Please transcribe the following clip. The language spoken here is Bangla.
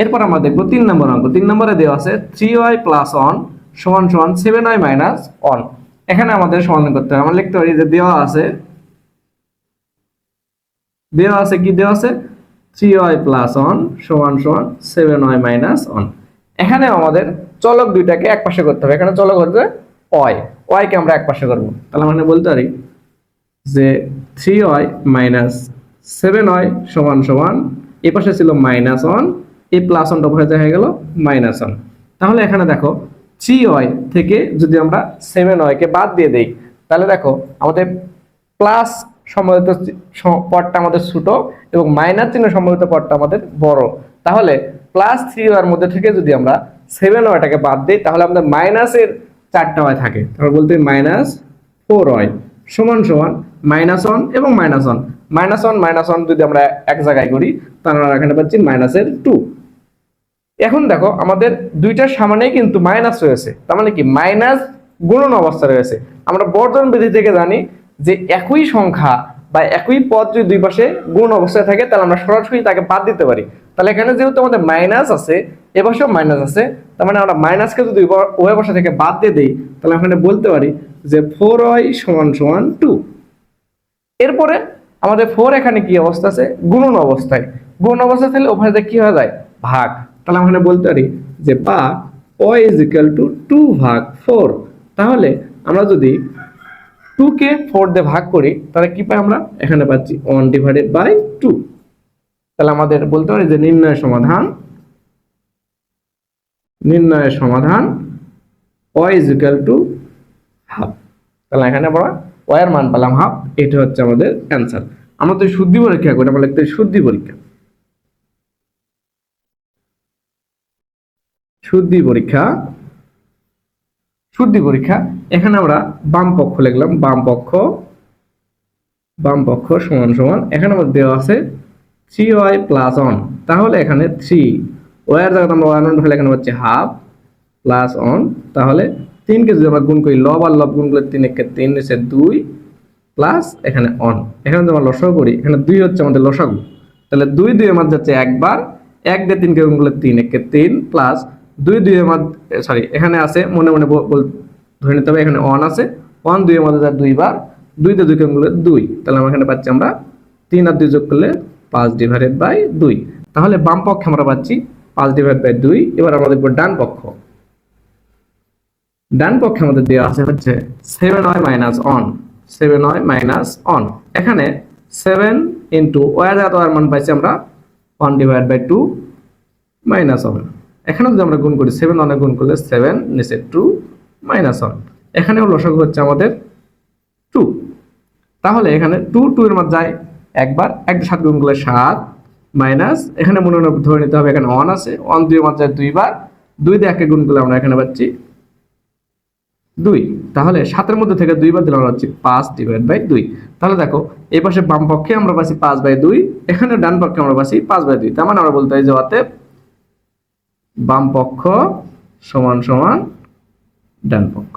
এরপর আমরা দেখব তিন নম্বর অঙ্ক। তিন নম্বরে দেওয়া আছে থ্রি ওয়াই প্লাস সমান সমান সেভেন ওয়াই মাইনাস ওয়ান এখানে আমাদের সমাধান করতে হবে। আমরা লিখতে পারি যে দেওয়া আছে দেওয়া আছে কি দেওয়া আছে? থ্রি ওয়াই প্লাস সমান সমান সেভেন ওয়াই মাইনাস এখানে আমাদের চলক দুইটাকে এক পাশে করতে হবে। এখানে চলক হচ্ছে ওয়াই ওয়াইকে আমরা এক পাশে করব। তাহলে মানে বলতে পারি যে three y minus seven y সমান সমান এ পাশে ছিল মাইনাস ওয়ান এই প্লাস ওয়ানটা হয়ে হয়ে গেল মাইনাস ওয়ান তাহলে এখানে দেখো থ্রি ওয়াই থেকে যদি আমরা সেভেন ওয়াইকে বাদ দিয়ে দেই, তাহলে দেখো আমাদের প্লাস সম্বলিত পদটা আমাদের ছোট এবং মাইনাস চিহ্ন সম্বলিত পদটা আমাদের বড়। তাহলে প্লাস থ্রি ওয়ার মধ্যে থেকে যদি আমরা সেভেন ওয়াইটাকে বাদ দিই, তাহলে আমাদের মাইনাসের চারটা ওয়াই থাকে। তাহলে বলতে মাইনাস ফোর ওয়াই সমান সমান মাইনাস ওয়ান এবং minus one minus one minus one যদি আমরা এক জায়গায় করি, তাহলে আমরা এখানে পাচ্ছি মাইনাসের টু এখন দেখো, আমাদের দুইটার সামনেই কিন্তু মাইনাস রয়েছে। তার মানে কি? মাইনাস গুণন অবস্থা রয়েছে। আমরা বর্জন বিধি থেকে জানি যে একই সংখ্যা বা একই পদ যদি দুই পাশে গুণ অবস্থায় থাকে, তাহলে আমরা সরাসরি তাকে বাদ দিতে পারি। তাহলে এখানে যেহেতু আমাদের মাইনাস আছে, এ পাশেও মাইনাস আছে, তার মানে আমরা মাইনাসকে যদি উভয় পাশে থেকে বাদ দিয়ে দিই, তাহলে এখানে বলতে পারি যে ফোর ওয়াই সমান সমান টু এরপরে আমাদের ফোর এখানে কি অবস্থা আছে? গুণন অবস্থায়। গুণন অবস্থা থাকলে ওখানে কি হয়ে যায়? ভাগ। তাহলে আমরা বলতে পারি যে বা ও ইজ ইকাল টু টু ভাগ ফোর তাহলে আমরা যদি টু কে ফোর দিয়ে ভাগ করি, তাহলে কি পাই আমরা? এখানে পাচ্ছি ওয়ান ডিভাইডেড বাই টু তাহলে আমাদের বলতে পারি যে নির্ণয় সমাধান নির্ণয়ের সমাধান ও ইজ ইকাল টু হাফ তাহলে এখানে আমরা ওয়ার মান পেলাম হাফ এটা হচ্ছে আমাদের অ্যান্সার আমরা তো শুদ্ধি পরীক্ষা করি, আমরা লিখতে শুদ্ধি পরীক্ষা। শুদ্ধি পরীক্ষা শুদ্ধি পরীক্ষা, এখানে আমরা বাম পক্ষ লিখলাম, বাম পক্ষ বাম পক্ষ সমান সমান, এখানে আমাদের দেওয়া আছে থ্রি ওয়াই প্লাস ওয়ান তাহলে এখানে থ্রি ওয়ার জায়গাতে আমরা ওয়ান এখানে হচ্ছে হাফ প্লাস অন তাহলে তিনকে যদি আমরা গুণ করি লব আর লব গুণ করলে তিন একে তিন এসে দুই প্লাস এখানে অন এখানে যদি আমরা লসাগু করি, এখানে দুই হচ্ছে আমাদের লসাগু। তাহলে দুই দুই আমার যাচ্ছে একবার, এক দিয়ে তিনকে গুণ করলে তিন একে তিন প্লাস দুই দুই আমার সরি এখানে আছে, মনে মনে ধরে নিতে হবে, এখানে অন আছে। অন দুই মধ্যে যায় দুইবার দুইতে দুইকে গুণ করলে দুই। তাহলে আমরা এখানে পাচ্ছি আমরা তিন আর দুই যোগ করলে পাঁচ ডিভাইডেড বাই দুই। তাহলে বাম পক্ষে আমরা পাচ্ছি পাঁচ ডিভাইড বাই দুই। এবার আমরা দেখব ডান পক্ষ। ডান পক্ষে আমাদের দেওয়া আছে হচ্ছে seven y minus one seven y minus one এখানে সেভেন ইন্টু ওয়ার এত ওয়ার মান পাইছি আমরা one divide by two minus one এখানে যদি আমরা গুণ করি সেভেন ওয়ানে গুণ করলে সেভেন নিচে টু মাইনাস ওয়ান এখানেও লসাগু হচ্ছে আমাদের টু তাহলে এখানে টু টু এর মধ্যে যায় একবার, এক সাত গুণ করলে সাত মাইনাস এখানে মনে ধরে নিতে হবে এখানে ওয়ান আছে ওয়ান দুই যায় দুইবার। দুই দিয়ে একে গুণ করলে আমরা এখানে পাচ্ছি দুই। তাহলে সাতের মধ্যে থেকে দুই বার দিলে আমরা হচ্ছে পাঁচ ডিভাইড বাই দুই। তাহলে দেখো, এই পাশে বাম পক্ষে আমরা পাচ্ছি পাঁচ বাই দুই, এখানে ডান পক্ষে আমরা পাচ্ছি পাঁচ বাই দুই। তার মানে আমরা বলতে পারি যে অতএব বাম পক্ষ সমান সমান ডান পক্ষ।